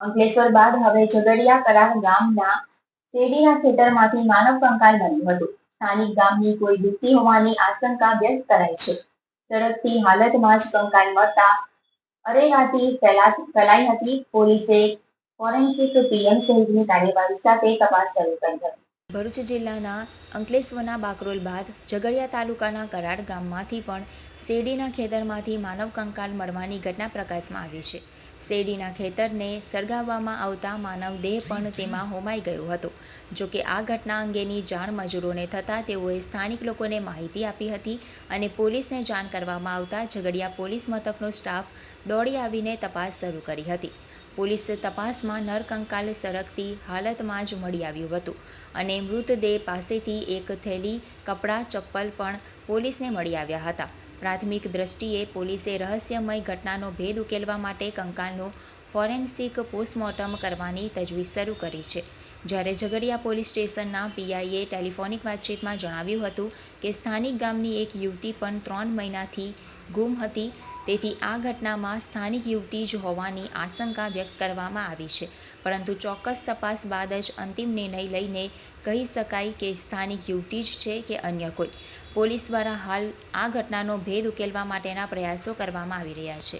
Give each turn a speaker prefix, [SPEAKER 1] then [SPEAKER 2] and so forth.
[SPEAKER 1] અંકલેશ્વર બાદ હવે ઝઘડિયા કરાર ગામના શેરડીના ખેતરમાંથી માનવ કંકાલ મળ્યું હતું. સ્થાનિક ગામની કોઈ યુવતી હોવાની આશંકા વ્યક્ત કરાઈ છે. સળગતી હાલતમાં જ કંકાલ મળતા અરેરાટી ફેલા, ફેલાઈ હતી. પોલીસે ફોરેન્સિક પીએમ સહિતની કાર્યવાહી સાથે તપાસ શરૂ કરી હતી. ભરૂચ જિલ્લાના અંકલેશ્વરના બાકરોલ બાદ ઝઘડિયા તાલુકાના કરાડ ગામમાંથી પણ શેરડીના ખેતરમાંથી માનવ કંકાલ મળવાની ઘટના પ્રકાશમાં આવી છે. શેરડીના ખેતરને સળગાવવામાં આવતા માનવ દેહ પણ તેમાં હોમાઈ ગયો હતો. જો કે આ ઘટના અંગેની જાણ મજૂરોને થતાં તેઓએ સ્થાનિક લોકોને માહિતી આપી હતી અને પોલીસને જાણ કરવામાં આવતા ઝઘડિયા પોલીસ મથકનો સ્ટાફ દોડી આવીને તપાસ શરૂ કરી હતી. પોલીસ તપાસમાં નરકંકાલ સળગતી હાલતમાં જ મળી આવ્યું હતું અને મૃતદેહ પાસેથી એક થેલી, કપડાં, ચપ્પલ પણ પોલીસને મળી આવ્યા હતા. પ્રાથમિક દ્રષ્ટિએ પોલીસે રહસ્યમય ઘટનાનો ભેદ ઉકેલવા માટે કંકાલનું ફોરેન્સિક પોસ્ટમોર્ટમ કરવાની તજવીજ શરૂ કરી છે. જ્યારે ઝઘડિયા પોલીસ સ્ટેશનના પીઆઈએ ટેલિફોનિક વાતચીતમાં જણાવ્યું હતું કે, સ્થાનિક ગામની એક યુવતી પણ ત્રણ મહિનાથી ગુમ હતી. તેથી આ ઘટનામાં સ્થાનિક યુવતી જ હોવાની આશંકા વ્યક્ત કરવામાં આવી છે. પરંતુ ચોક્કસ તપાસ બાદ જ અંતિમ નિર્ણય લઈને કહી શકાય કે સ્થાનિક યુવતી જ છે કે અન્ય કોઈ. પોલીસ દ્વારા હાલ આ ઘટનાનો ભેદ ઉકેલવા માટેના પ્રયાસો કરવામાં આવી રહ્યા છે.